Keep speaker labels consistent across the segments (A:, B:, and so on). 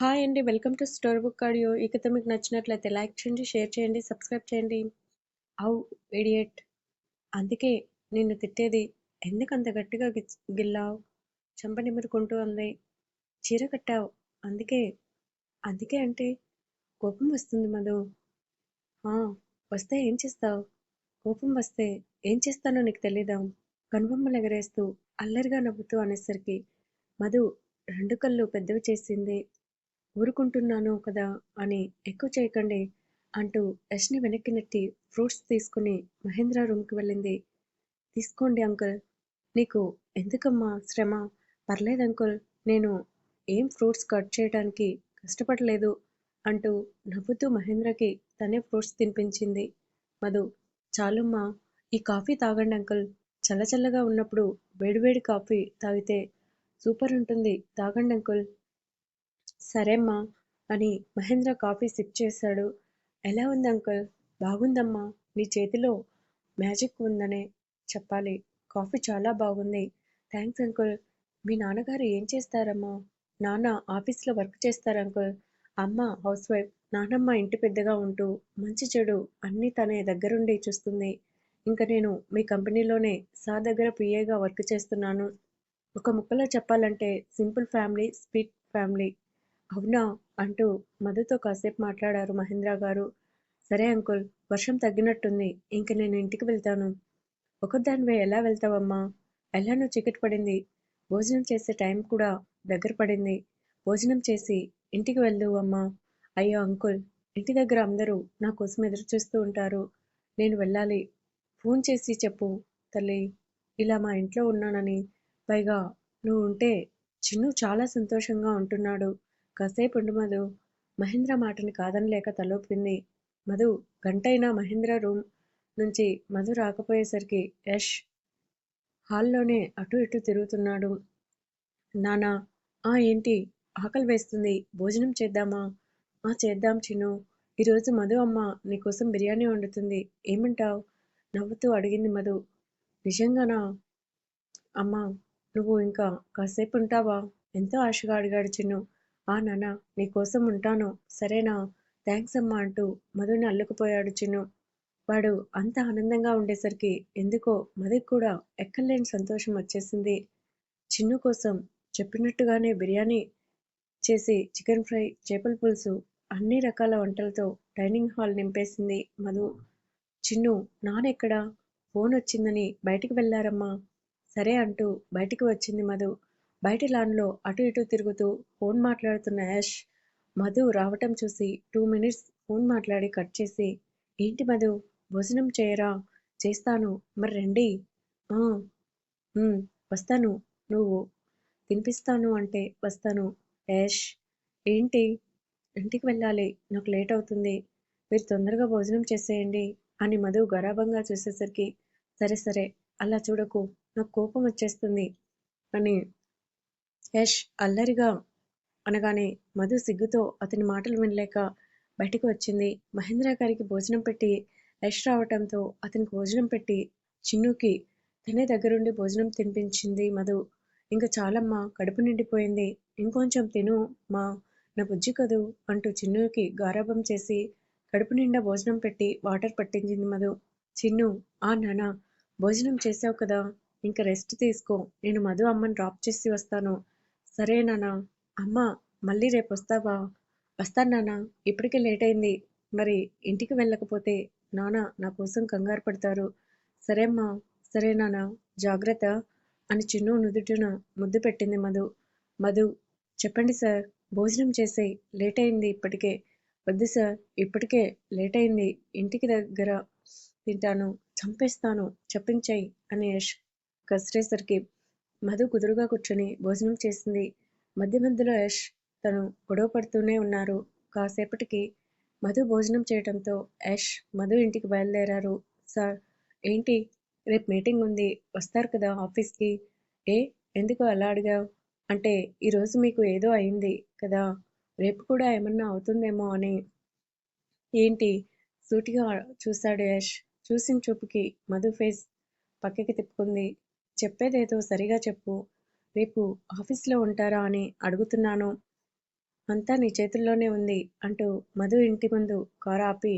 A: Hi అండి. Welcome to story book audio. ఈ కథ మీకు నచ్చినట్లయితే లైక్ చేయండి, షేర్ చేయండి, సబ్స్క్రైబ్ చేయండి. అవు ఇడియట్! అందుకే నిన్ను తిట్టేది. ఎందుకు అంత గట్టిగా గిల్లావు చెంప నిమురుకుంటూ అంది. చీర కట్టావు అందుకే. అందుకే అంటే కోపం వస్తుంది మధు వస్తే ఏం చేస్తావు కోపం వస్తే ఏం చేస్తానో నీకు తెలీదా? కనుబొమ్మలెగరేస్తూ అల్లరిగా నవ్వుతూ అనేసరికి మధు రెండు కళ్ళు పెద్దవి చేసింది. ఊరుకుంటున్నాను కదా అని ఎక్కువ చేయకండి అంటూ యష్ని వెనక్కి నెట్టి ఫ్రూట్స్ తీసుకుని మహేంద్ర రూమ్కి వెళ్ళింది. తీసుకోండి అంకుల్. నీకు ఎందుకమ్మా శ్రమ? పర్లేదు అంకుల్. నేను ఏం ఫ్రూట్స్ కట్ చేయడానికి కష్టపడలేదు అంటూ నవ్వుతూ మహేంద్రకి తనే ఫ్రూట్స్ తినిపించింది. మధు చాలుమ్మా ఈ కాఫీ తాగండి అంకుల్. చల్లచల్లగా ఉన్నప్పుడు వేడివేడి కాఫీ తాగితే సూపర్ ఉంటుంది తాగండి అంకుల్. సరేమ్మా అని మహేంద్ర కాఫీ సిప్ చేశాడు. ఎలా ఉంది అంకుల్? బాగుందమ్మా. నీ చేతిలో మ్యాజిక్ ఉందనే చెప్పాలి. కాఫీ చాలా బాగుంది. Thanks uncle. మీ నాన్నగారు ఏం చేస్తారమ్మా? నాన్న ఆఫీస్లో వర్క్ చేస్తారు అంకుల్. అమ్మ హౌస్ వైఫ్. నానమ్మ ఇంటి పెద్దగా ఉంటూ మంచి చెడు అన్నీ తనే దగ్గరుండి చూస్తుంది. ఇంకా నేను మీ కంపెనీలోనే సార్ దగ్గర పిఏగా వర్క్ చేస్తున్నాను. ఒక ముక్కలో చెప్పాలంటే సింపుల్ ఫ్యామిలీ స్వీట్ ఫ్యామిలీ. అవునా? అంటూ మధుతో కాసేపు మాట్లాడారు మహేంద్ర గారు సరే అంకుల్. వర్షం తగ్గినట్టుంది. ఇంక నేను ఇంటికి వెళ్తాను. ఒకదానివే ఎలా వెళ్తావమ్మా? ఎలానో చీకటి పడింది. భోజనం చేసే టైం కూడా దగ్గర పడింది. భోజనం చేసి ఇంటికి వెళ్ళు అమ్మా. అయ్యో అంకుల్. ఇంటి దగ్గర అందరూ నా కోసం ఎదురుచూస్తూ ఉంటారు. నేను వెళ్ళాలి. ఫోన్ చేసి చెప్పు తల్లి ఇలా మా ఇంట్లో ఉన్నానని. పైగా నువ్వు ఉంటే చిన్ను చాలా సంతోషంగా ఉంటున్నాడు. కాసేపుండు మధు మహేంద్ర మాటని కాదనలేక తలూపింది. మధు గంటైనా మహేంద్ర రూమ్ నుంచి మధు రాకపోయేసరికి యష్ హాల్లోనే అటు ఇటు తిరుగుతున్నాడు. నానా ఆ ఏంటి? ఆకలి వేస్తుంది. భోజనం చేద్దామా? ఆ చేద్దాం చిన్ను ఈరోజు మధు అమ్మ నీకోసం బిర్యానీ వండుతుంది. ఏమంటావ్? నవ్వుతూ అడిగింది మధు. నిజంగానా? అమ్మా! నువ్వు ఇంకా కాసేపు ఉంటావా ఎంతో ఆశగా అడిగాడు చిన్ను. ఆ నానా నీకోసం ఉంటాను. సరేనా? థ్యాంక్స్ అమ్మా అంటూ మధుని అల్లుకుపోయాడు చిన్ను. వాడు అంత ఆనందంగా ఉండేసరికి ఎందుకో మధుకి కూడా ఎక్కలేని సంతోషం వచ్చేసింది. చిన్ను కోసం చెప్పినట్టుగానే బిర్యానీ చేసి చికెన్ ఫ్రై, చేపల పులుసు అన్ని రకాల వంటలతో డైనింగ్ హాల్ నింపేసింది మధు. చిన్ను నానెక్కడా ఫోన్ వచ్చిందని బయటికి వెళ్ళారమ్మా. సరే అంటూ బయటికి వచ్చింది మధు. బయటి లాన్లో అటు ఇటు తిరుగుతూ ఫోన్ మాట్లాడుతున్న యాష్ మధు రావటం చూసి టూ మినిట్స్ ఫోన్ మాట్లాడి కట్ చేసి ఏంటి మధు భోజనం చేయరా? చేస్తాను. మరి రండి. వస్తాను. నువ్వు తినిపిస్తాను అంటే వస్తాను. యాష్ ఏంటి? ఇంటికి వెళ్ళాలి. నాకు లేట్ అవుతుంది. మీరు తొందరగా భోజనం చేసేయండి అని మధు గరాబంగా చూసేసరికి సరే సరే అలా చూడకు. నాకు కోపం వచ్చేస్తుంది అని యష్ అల్లరిగా అనగానే మధు సిగ్గుతో అతని మాటలు వినలేక బయటికి వచ్చింది. మహేంద్ర గారికి భోజనం పెట్టి యష్ రావటంతో అతనికి భోజనం పెట్టి చిన్నుకి తనే దగ్గరుండి భోజనం తినిపించింది మధు. ఇంకా చాలమ్మా కడుపు నిండిపోయింది. ఇంకొంచెం తిను మా నా బుజ్జి కదూ అంటూ చిన్నుకి గారాభం చేసి కడుపు నిండా భోజనం పెట్టి వాటర్ పట్టించింది మధు. చిన్ను ఆ నానా భోజనం చేసావు కదా! ఇంకా రెస్ట్ తీసుకో. నేను మధు అమ్మని డ్రాప్ చేసి వస్తాను. సరే నాన్నా! అమ్మ మళ్ళీ రేపు వస్తావా వస్తాను నాన్న ఇప్పటికే లేట్ అయింది. మరి ఇంటికి వెళ్ళకపోతే నాన్న నా కోసం కంగారు పడతారు. సరేమ్మా! సరే నాన్న జాగ్రత్త అని చిన్ను నుదుటిన ముద్దు పెట్టింది మధు. మధు చెప్పండి సార్. భోజనం చేసే లేట్ అయింది ఇప్పటికే. వద్దు సార్. ఇప్పటికే లేట్ అయింది. ఇంటికి దగ్గర తింటాను. చంపేస్తాను. చెప్పించాయి అని యష్ కసిరేసరికి మధు కుదురుగా కూర్చొని భోజనం చేసింది. మధ్య మధ్యలో యష్ తను గొడవ పడుతూనే ఉన్నారు. కాసేపటికి మధు భోజనం చేయటంతో యష్ మధు ఇంటికి బయలుదేరారు. సార్ ఏంటి? రేపు మీటింగ్ ఉంది. వస్తారు కదా ఆఫీస్కి? ఏ? ఎందుకు అలా అడిగావ్? అంటే ఈరోజు మీకు ఏదో అయింది కదా! రేపు కూడా ఏమన్నా అవుతుందేమో అని. ఏంటి? సూటిగా చూశాడు యష్. చూసిన చూపుకి మధు ఫేస్ పక్కకి తిప్పుకుంది. చెప్పేదేదో సరిగా చెప్పు. రేపు ఆఫీసులో ఉంటారా అని అడుగుతున్నాను. అంతా నీ చేతుల్లోనే ఉంది అంటూ మధు ఇంటి ముందు కారు ఆపి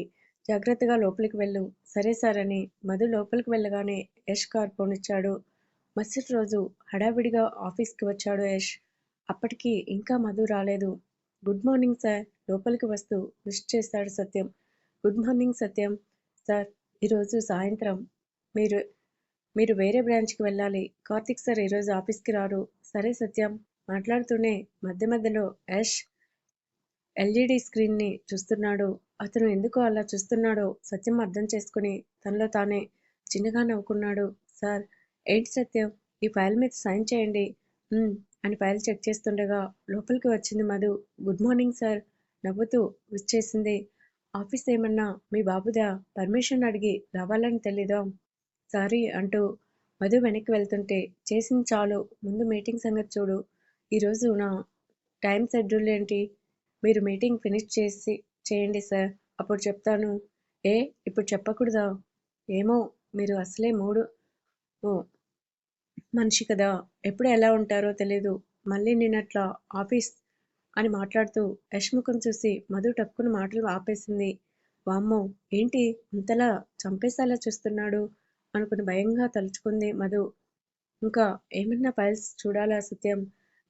A: జాగ్రత్తగా లోపలికి వెళ్ళు. సరే సార్ అని మధు లోపలికి వెళ్ళగానే యష్ కార్ పోనిచ్చాడు. మరుసటి రోజు హడావిడిగా ఆఫీస్కి వచ్చాడు యష్. అప్పటికి ఇంకా మధు రాలేదు. Good morning sir. లోపలికి వస్తూ విష్ చేశాడు Satyam. Good morning Satyam sir. ఈరోజు సాయంత్రం మీరు మీరు వేరే బ్రాంచ్కి వెళ్ళాలి. కార్తిక్ సార్ ఈరోజు ఆఫీస్కి రారు. సరే సత్యం. మాట్లాడుతూనే మధ్య మధ్యలో యష్ ఎల్ఈడి స్క్రీన్ని చూస్తున్నాడు. అతను ఎందుకు అలా చూస్తున్నాడో సత్యం అర్థం చేసుకుని తనలో తానే చిన్నగా నవ్వుకున్నాడు. సార్ ఏంటి సత్యం? ఈ ఫైల్ మీద సైన్ చేయండి. అని ఫైల్ చెక్ చేస్తుండగా లోపలికి వచ్చింది మధు. Good morning sir. నవ్వుతూ విష్ చేసింది. ఆఫీస్ ఏమన్నా మీ బాబుదా? పర్మిషన్ అడిగి రావాలని తెలీదా? సారీ అంటూ మధు వెనక్కి వెళ్తుంటే చేసింది చాలు. ముందు మీటింగ్ సంగతి చూడు. ఈరోజు నా టైం షెడ్యూల్ ఏంటి? మీరు మీటింగ్ ఫినిష్ చేసి చేయండి సార్. అప్పుడు చెప్తాను. ఏ? ఇప్పుడు చెప్పకూడదా? ఏమో మీరు అసలే మూడు. ఓ మనిషి కదా. ఎప్పుడు ఎలా ఉంటారో తెలీదు. మళ్ళీ నేనట్లా ఆఫీస్ అని మాట్లాడుతూ యష్ ముఖం చూసి మధు టక్కున మాటలు ఆపేసింది. వామ్మో ఏంటి ఇంతలా చంపేసేలా చూస్తున్నాడు? అనుకుని భయంగా తలుచుకుంది మధు. ఇంకా ఏమన్నా ఫైల్స్ చూడాలా సత్యం?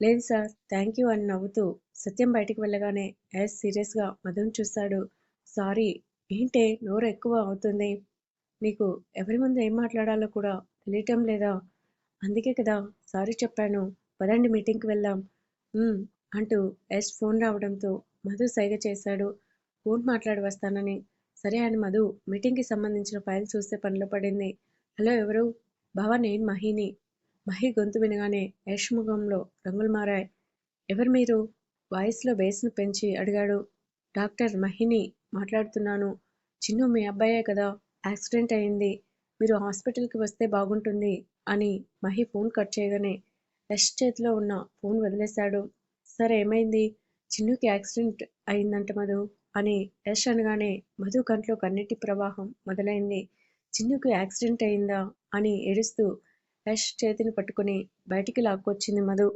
A: లేదు సార్ థ్యాంక్ యూ అని నవ్వుతూ సత్యం బయటికి వెళ్ళగానే యాజ్ సీరియస్గా మధుని చూశాడు సారీ ఏంటే నోరు ఎక్కువ అవుతుంది? నీకు ఎవరి ముందు ఏం మాట్లాడాలో కూడా తెలియటం లేదా? అందుకే కదా సారీ చెప్పాను. పదండి మీటింగ్కి వెళ్దాం. అంటూ యష్ ఫోన్ రావడంతో మధు సైగ చేశాడు. ఫోన్ మాట్లాడి వస్తానని. సరే అని మధు మీటింగ్కి సంబంధించిన ఫైల్ చూసే పనిలో పడింది. హలో ఎవరు? బావా నేను మహిని. మహి గొంతు వినగానే యష్ ముఖంలో రంగులు మారాయి. ఎవరు మీరు? వాయిస్లో బేస్ను పెంచి అడిగాడు. డాక్టర్ మహిని మాట్లాడుతున్నాను. చిన్ను మీ అబ్బాయే కదా యాక్సిడెంట్ అయింది. మీరు హాస్పిటల్కి వస్తే బాగుంటుంది అని మహి ఫోన్ కట్ చేయగానే యష్ చేతిలో ఉన్న ఫోన్ వదిలేశాడు. సరే ఏమైంది? చిన్నుకి యాక్సిడెంట్ అయిందంట మధు అని యష్ అనగానే మధు కంట్లో కన్నీటి ప్రవాహం మొదలైంది. చిన్నుకు యాక్సిడెంట్ అయిందా అని ఏడుస్తూ యష్ చేతిని పట్టుకుని బయటికి లాక్కొచ్చింది మధు.